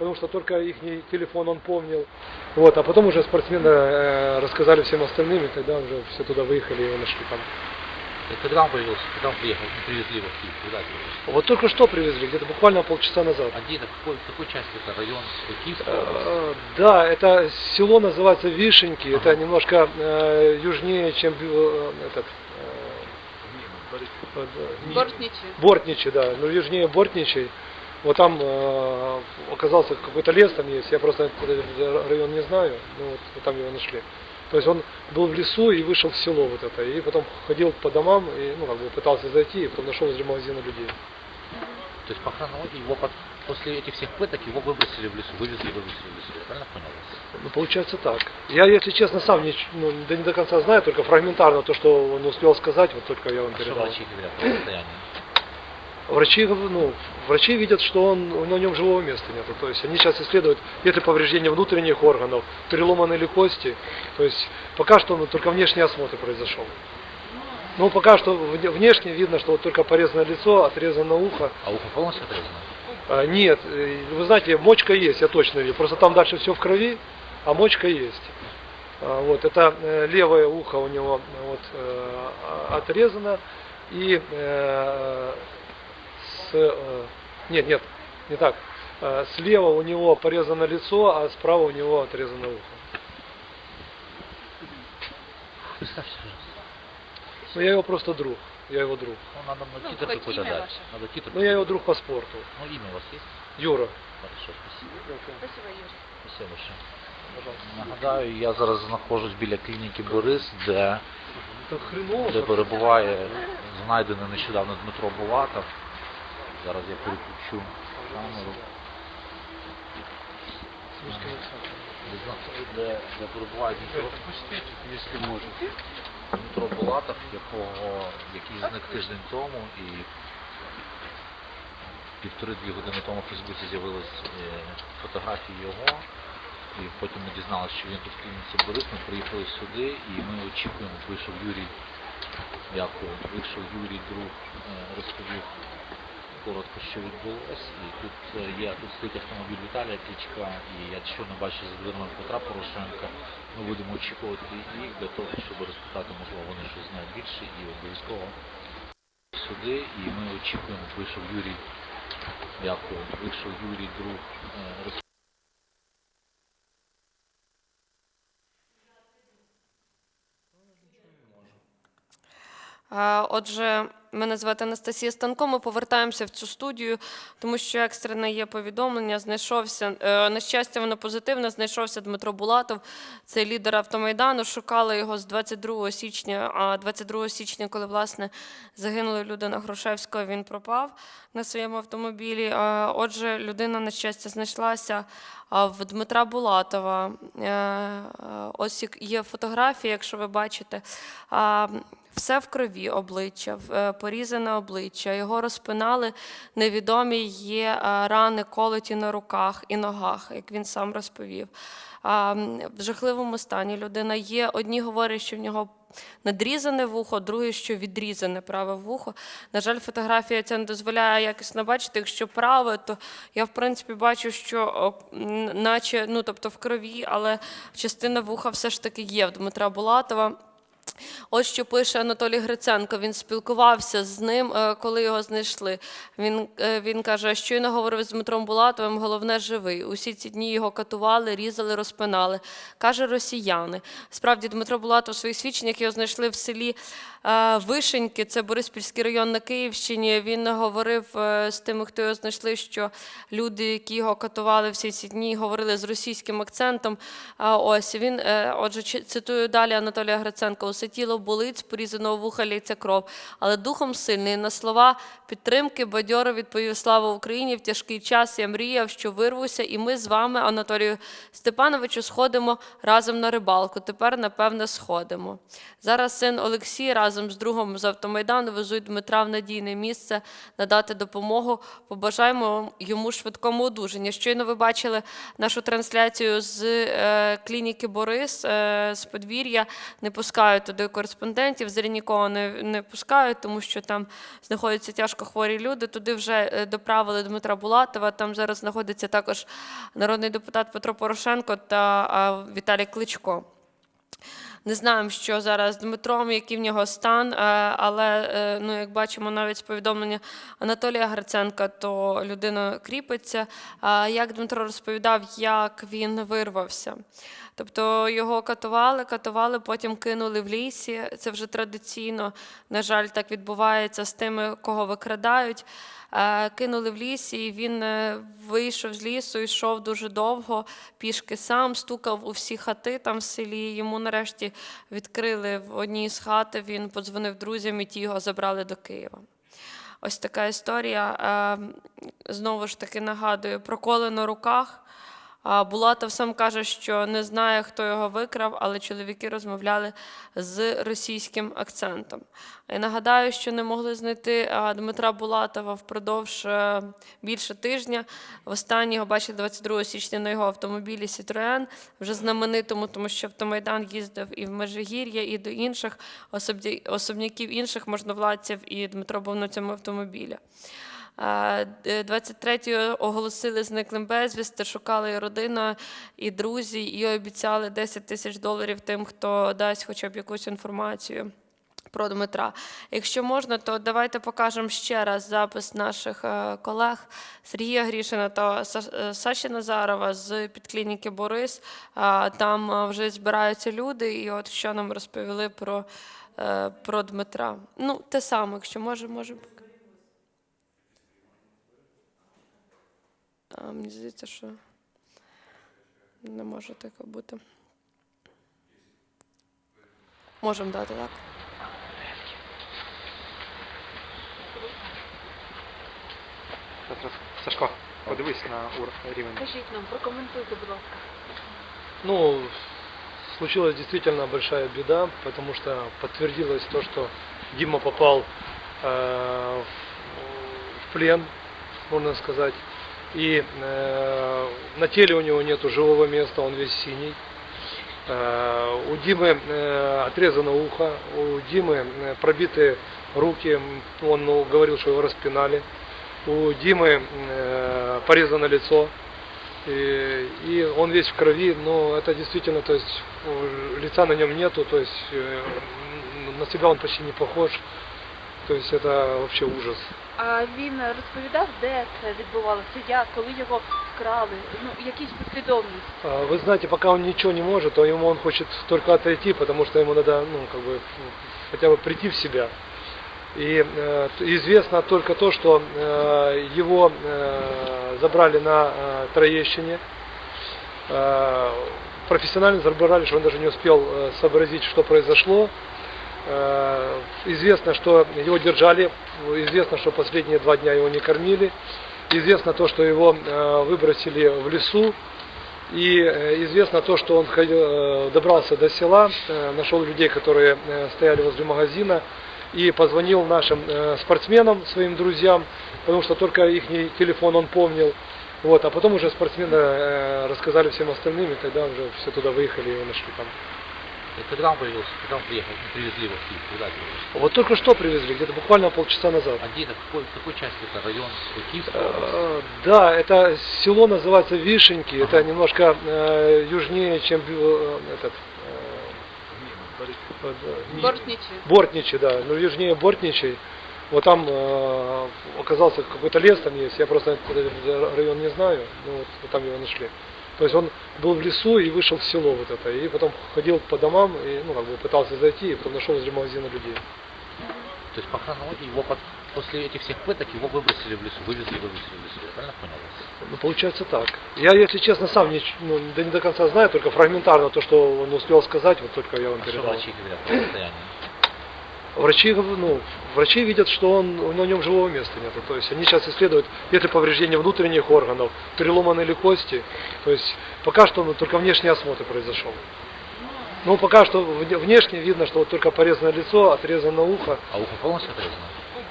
потому что только их телефон он помнил. Вот, а потом уже спортсмены э, рассказали всем остальным, и тогда уже все туда выехали и его нашли там. И когда он появился, когда он приехал, ну, привезли его в Киев, было? Вот только что привезли, где-то буквально полчаса назад. А где это, в какой, в какой части это район, Киевская область? Э, Да, это село называется Вишеньки, это немножко э, южнее, чем э, этот э, э, да, Бортничі. Бортничи, да, ну южнее Бортничей. Вот там э, оказался какой-то лес там есть, я просто этот район не знаю, но вот, вот там его нашли. То есть он был в лесу и вышел в село вот это, и потом ходил по домам, и, ну, как бы пытался зайти, и потом нашел возле магазина людей. То есть по хронологии его под- после этих всех пыток его выбросили в лесу, вывезли, выбросили в лесу. Я правильно понял? Ну, получается так. Я, если честно, сам не, ну, да не до конца знаю, только фрагментарно то, что он успел сказать, вот только я вам А что передал. врачи говорят о состоянии? Врачи, ну, врачи видят, что он, на нем живого места нет. То есть они сейчас исследуют, нет ли повреждения внутренних органов, переломаны ли кости. То есть пока что ну, только внешний осмотр произошел. Ну, пока что вне- внешне видно, что вот только порезанное лицо, отрезано ухо. А ухо полностью отрезано? А, нет, э, вы знаете, мочка есть, я точно вижу. Просто там дальше все в крови, а мочка есть. А, Вот, это э, левое ухо у него вот, э, а- отрезано. И э, с, э, нет, нет, не так. Э, Слева у него порезано лицо, а справа у него отрезано ухо. Ну, я его просто друг. Я его друг. Ну, надо на Ну, титр какой-то дать. ваше. Надо титр. Ну, я его друг по спорту. Ну, имя у вас есть? Юра. Хорошо, спасибо. Спасибо, Юрій. Спасибо большое. Пожалуйста. Нагадаю, я зараз знаходжусь біля клініки Борис, де, де перебуває знайдений нещодавно Дмитро Булатов. Зараз я переключу камеру. Де, де перебуває Дмитро, Дмитро Булатов, якого, який зник тиждень тому і півтори-дві години тому в Фейсбуці з'явились е, фотографії його. І потім ми дізналися, що він тут в клініці Борис, ми приїхали сюди і ми очікуємо, вийшов Юрій, дякую, вийшов Юрій, друг, е, розповів коротко, що відбулось. І тут е, є, тут стоїть автомобіль Віталія Кличка, і я щойно бачу за Петра Порошенка. Ми будемо очікувати їх для того, щоб розпитати, можливо, вони щось знають більше і обов'язково сюди. І ми очікуємо, вийшов Юрій, дякую, вийшов Юрій, друг, е, Е, Отже, мене звати Анастасія Станко. Ми повертаємося в цю студію, тому що екстрене є повідомлення. Знайшовся е, на щастя, воно позитивне. Знайшовся Дмитро Булатов, це лідер автомайдану. Шукали його з 22 січня. А 22 січня, коли власне загинула людина Грушевського, він пропав на своєму автомобілі. Отже, людина на щастя знайшлася а, в Дмитра Булатова. Е, Ось є фотографії, якщо ви бачите. Все в крові обличчя, е, порізане обличчя. Його розпинали. Невідомі є е, рани колоті на руках і ногах, як він сам розповів. В жахливому стані людина є. Одні говорять, що в нього надрізане вухо, другі, що відрізане праве вухо. На жаль, фотографія ця не дозволяє якісно бачити. Якщо праве, то я в принципі бачу, що наче ну тобто в крові, але частина вуха все ж таки є в Дмитра Булатова. Ось що пише Анатолій Гриценко. Він спілкувався з ним, е, коли його знайшли. Він, е, він каже, щойно говорив з Дмитром Булатовим, головне живий. Усі ці дні його катували, різали, розпинали. Каже росіяни. Справді, Дмитро Булатов своїх свідченнях його знайшли в селі е, Вишеньки, це Бориспільський район на Київщині. Він говорив з тими, хто його знайшли, що люди, які його катували всі ці дні, говорили з російським акцентом. Ось він, отже, цитую далі Анатолія Гриценка: усе тіло болить, порізаного вуха лється кров, але духом сильний. На слова підтримки бадьоро відповів Слава Україні! В тяжкий час я мріяв, що вирвуся, і ми з вами, Анатолію Степановичу, сходимо разом на рибалку. Тепер, напевне, сходимо. Зараз син Олексій разом з другом з автомайдану везуть Дмитра в надійне місце надати допомогу. Побажаємо йому швидкому одужання. Щойно ви бачили нашу трансляцію з е, клініки Борис е, з подвір'я. Не пускають туди кореспондентів, зря нікого не, не пускають, тому що там знаходяться тяжко хворі люди. Туди вже е, доправили Дмитра Булатова. Там зараз знаходиться також народний депутат Петро Порошенко та Віталій Кличко. Не знаємо, що зараз з Дмитром, який в нього стан, е, але е, ну, як бачимо навіть з повідомлення Анатолія Гриценка, то людина кріпиться. Як Дмитро розповідав, як він вирвався. Тобто його катували, катували, потім кинули в лісі. Це вже традиційно, на жаль, так відбувається з тими, кого викрадають. Е, Кинули в лісі, і він е, вийшов з лісу, йшов дуже довго, пішки сам, стукав у всі хати там в селі. Йому нарешті відкрили в одній з хат. Він подзвонив друзям, і ті його забрали до Києва. Ось така історія. Е, Знову ж таки нагадую про коли на руках. А Булатов сам каже, що не знає, хто його викрав, але чоловіки розмовляли з російським акцентом. І нагадаю, що не могли знайти Дмитра Булатова впродовж е, більше тижня. Востаннє його бачили 22 січня на його автомобілі Citroen, вже знаменитому, тому що автомайдан їздив і в Межигір'я, і до інших особняків інших можновладців, і Дмитро був на цьому автомобілі. Е, 23-го оголосили зниклим безвісти, шукали і родина, і друзі, і обіцяли 10 тисяч доларів тим, хто дасть хоча б якусь інформацію. Про Дмитра. Якщо можна, то давайте покажемо ще раз запис наших е, колег Сергія Грішина та е, Саші Назарова з підклініки Борис. Там е, вже збираються люди, і от що нам розповіли про, е, про Дмитра. Ну, те саме, якщо може, може. А, мені здається, що не може таке бути. Можемо дати, так? Зараз, Сашко, подивись на ур- рівень. Кажіть нам, прокоментуйте, будь ласка. Ну, случилась действительно большая беда, потому что подтвердилось то, что Дима попал э, в, в плен, можно сказать. И э, на теле у него нету живого места, он весь синий. Э, у Димы э, отрезано ухо, у Димы э, пробиты руки, он ну, говорил, что его распинали. У Димы э, порезано лицо, и, и он весь в крови, но это действительно, то есть лица на нем нету, то есть э, на себя он почти не похож, то есть это вообще ужас. А він розповідав, де це відбувалося, як, коли його вкрали, ну, якісь послідовність. А, Вы знаете, пока он ничего не может, то ему он хочет только отойти, потому что ему надо, ну, как бы, м, хотя бы прийти в себя. И э, т- известно только то, что э, его э, забрали на э, Троещине. Э, профессионально забрали, что он даже не успел э, сообразить, что произошло. Э, известно, что его держали, известно, что последние два дня его не кормили. Известно то, что его э, выбросили в лесу. И э, известно то, что он добрался до села, нашел людей, которые стояли возле магазина, и позвонил нашим спортсменам, своим друзьям, потому что только их телефон он помнил. Вот, а потом уже спортсмены рассказали всем остальным, и тогда уже все туда выехали и его нашли там. И когда он появился, когда он приехал, ну, привезли его в Киев, когда было? Вот только что привезли, где-то буквально полчаса назад. А где это, какой, в какой части это район Киевская область? Э, Да, это село называется Вишеньки, это немножко э, южнее, чем э, этот э, Бортничі. Бортничи, да, ну южнее Бортничей. Вот там э, оказался какой-то лес там есть, я просто этот район не знаю, но вот, вот там его нашли. То есть он был в лесу и вышел в село вот это, и потом ходил по домам, и, ну, как бы пытался зайти, и потом нашел возле магазина людей. То есть по хронологии его под- после этих всех пыток его выбросили в лесу, вывезли, выбросили в лесу. Я правильно понял вас? Ну, получается так. Я, если честно, сам не, ч- ну, да не до конца знаю, только фрагментарно то, что он успел сказать, вот только я вам А что передал. врачи говорят по состоянию? Врачи, ну, врачи видят, что он, на нем живого места нет. То есть они сейчас исследуют, есть ли повреждения внутренних органов, переломаны ли кости. То есть пока что ну, только внешний осмотр произошел. Ну, пока что вне- внешне видно, что вот только порезанное лицо, отрезано ухо. А ухо полностью отрезано?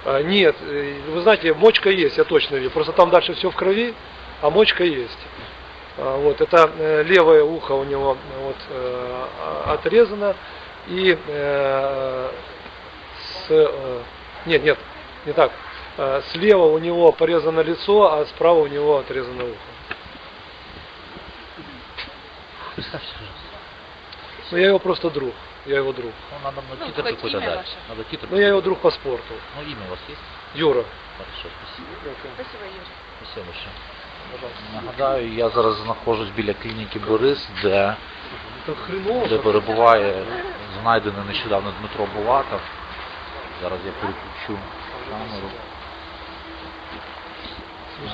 А, нет, э, вы знаете, мочка есть, я точно вижу. Просто там дальше все в крови, а мочка есть. А, Вот, это э, левое ухо у него вот, э, отрезано. И с, э, нет, нет, не так. Э, слева у него порезано лицо, а справа у него отрезано ухо. Представьте, пожалуйста. Ну, я его просто друг. Я его друг. Ну, надо мне Ну, титр какой-то дать. ваше. Надо титр. Ну, я его друг по спорту. Ну, имя у вас есть? Юра. Хорошо, спасибо. Спасибо, Юрій. Спасибо большое. Нагадаю, я зараз знаходжусь біля клініки Борис, де, де перебуває знайдений нещодавно Дмитро Булатов. Зараз я переключу камеру.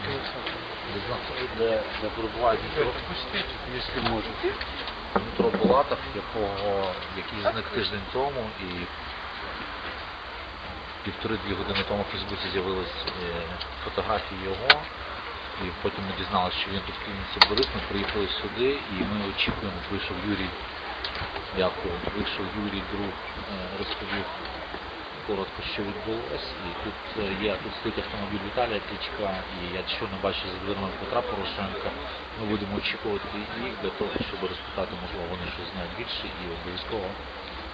Де, де, де перебуває Дмитро, Дмитро Булатов, якого, який зник тиждень тому і півтори-дві години тому в Фейсбуці з'явились е, фотографії його. І потім ми дізналися, що він тут в клініці Борис, ми приїхали сюди і ми очікуємо, вийшов Юрій, дякую, вийшов Юрій, друг, е, розповів коротко, що відбулося. І тут е, є тут стоїть автомобіль Віталія Кличка, і якщо не бачу за дверима Петра Порошенка, ми будемо очікувати їх для того, щоб розпитати, можливо, вони щось знають більше і обов'язково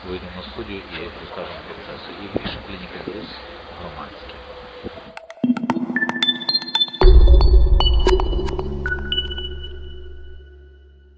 вийдемо на студію і розкажемо про це. І більше клініка Борис громадський.